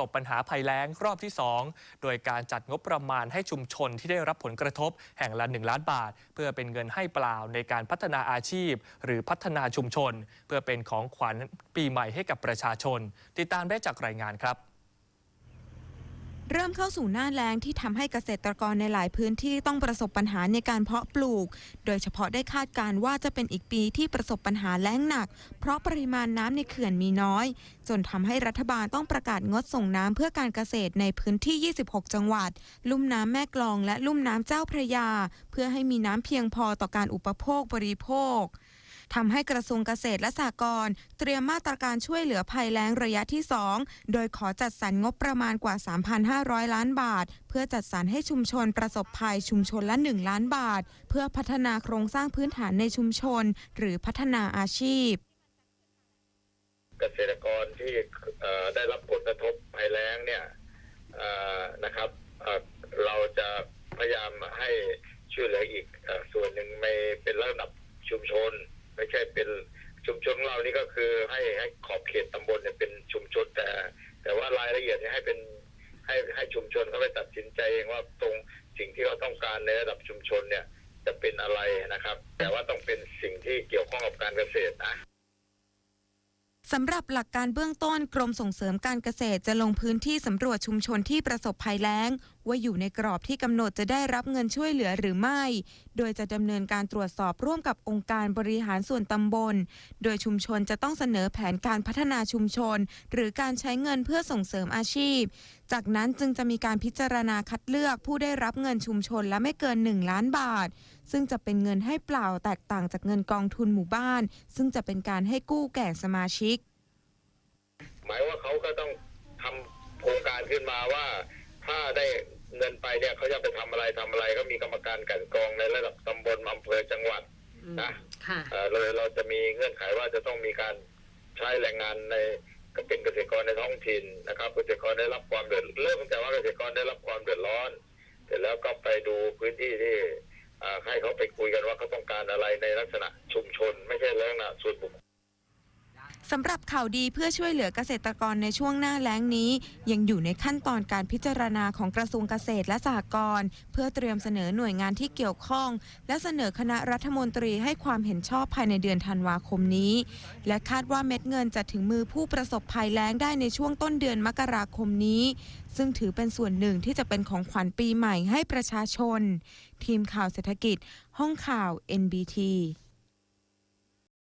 ตบปัญหาภัยแล้งรอบที่ 2 โดยการจัดงบประมาณให้ชุมชนที่ได้รับผลกระทบแห่งละ 1 ล้านบาท เพื่อเป็นเงินให้เปล่าในการพัฒนาอาชีพ หรือพัฒนาชุมชน เพื่อเป็นของขวัญปีใหม่ให้กับประชาชน ติดตามได้จากรายงานครับ เริ่มเข้าสู่หน้าแล้งที่ทำให้เกษตรกรในหลายพื้นที่ต้องประสบปัญหาในการเพาะปลูก โดยเฉพาะได้คาดการณ์ว่าจะเป็นอีกปีที่ประสบปัญหาแล้งหนัก เพราะปริมาณน้ำในเขื่อนมีน้อย จนทำให้รัฐบาลต้องประกาศงดส่งน้ำเพื่อการเกษตรในพื้นที่ 26 จังหวัด ลุ่มน้ำแม่กลองและลุ่มน้ำเจ้าพระยา เพื่อให้มีน้ำเพียงพอต่อการอุปโภคบริโภค ทำให้กระทรวงเกษตรและสหกรณ์เตรียมมาตรการช่วยเหลือภัยแล้งระยะที่ 2 โดยขอจัดสรรงบประมาณกว่า 3,500 ล้านบาท เพื่อจัดสรรให้ชุมชนประสบภัยชุมชนละ 1 ล้านบาท เพื่อพัฒนาโครงสร้างพื้นฐานในชุมชน หรือพัฒนาอาชีพ เกษตรกรที่ได้รับผลกระทบภัยแล้งเนี่ยเอ่อนะครับเอ่อเราจะพยายามให้ช่วยเหลืออีกเอ่อส่วนหนึ่งไม่เป็นระดับชุมชน ไม่ใช่เป็นชุมชนของเรานี่ก็ คือให้ให้ขอบเขตตำบลเนี่ยเป็นชุมชนแต่ แต่ว่ารายละเอียดเนี่ยให้เป็นให้ให้ชุมชนเขาไปตัดสินใจเองว่าตรงสิ่งที่เขาต้องการในระดับชุมชนเนี่ยจะเป็นอะไรนะครับ แต่ว่าต้องเป็นสิ่งที่เกี่ยวข้องกับการเกษตรนะสำหรับหลักการเบื้องต้นกรมส่งเสริมการเกษตรจะลงพื้นที่สำรวจชุมชนที่ประสบภัยแล้ง ว่าอยู่ในกรอบที่กำหนดจะได้รับเงินช่วยเหลือหรือไม่ โดยจะดำเนินการตรวจสอบร่วมกับองค์การบริหารส่วนตำบล โดยชุมชนจะต้องเสนอแผนการพัฒนาชุมชน หรือการใช้เงินเพื่อส่งเสริมอาชีพ จากนั้นจึงจะมีการพิจารณาคัดเลือกผู้ได้รับเงินชุมชนและไม่เกิน 1 ล้านบาท ซึ่งจะเป็นเงินให้เปล่าแตกต่างจากเงินกองทุนหมู่บ้าน ซึ่งจะเป็นการให้กู้แก่สมาชิก หมายว่าเขาก็ต้องทำโครงการขึ้นมาว่า ถ้าได้เงินไปเนี่ยเขาจะไปทำอะไรทำอะไรก็มีกรรมการกลันกรองในระดับตำบลอำเภอจังหวัดนะค่ะเอ่อเลยเราจะมีเงื่อนไขว่าจะต้องมีการใช้แรงงานในก็เป็นเกษตรกรในท้องถิ่นนะครับ เกษตรกรได้รับความเดือดเริ่มตั้งแต่ว่าเกษตรกรได้รับความเดือดร้อน เสร็จแล้วก็ไปดูพื้นที่ที่อ่าให้เขาไปคุยกันว่าเขาต้องการอะไรในลักษณะชุมชน ไม่ใช่ลักษณะส่วนบุคคล สำหรับข่าวดีเพื่อช่วยเหลือเกษตรกรในช่วงหน้าแล้งนี้ ยังอยู่ในขั้นตอนการพิจารณาของกระทรวงเกษตรและสหกรณ์เพื่อเตรียมเสนอหน่วยงานที่เกี่ยวข้อง และเสนอคณะรัฐมนตรีให้ความเห็นชอบภายในเดือนธันวาคมนี้ และคาดว่าเม็ดเงินจะถึงมือผู้ประสบภัยแล้งได้ในช่วงต้นเดือนมกราคมนี้ ซึ่งถือเป็นส่วนหนึ่งที่จะเป็นของขวัญปีใหม่ให้ประชาชน ทีมข่าวเศรษฐกิจ ห้องข่าว NBT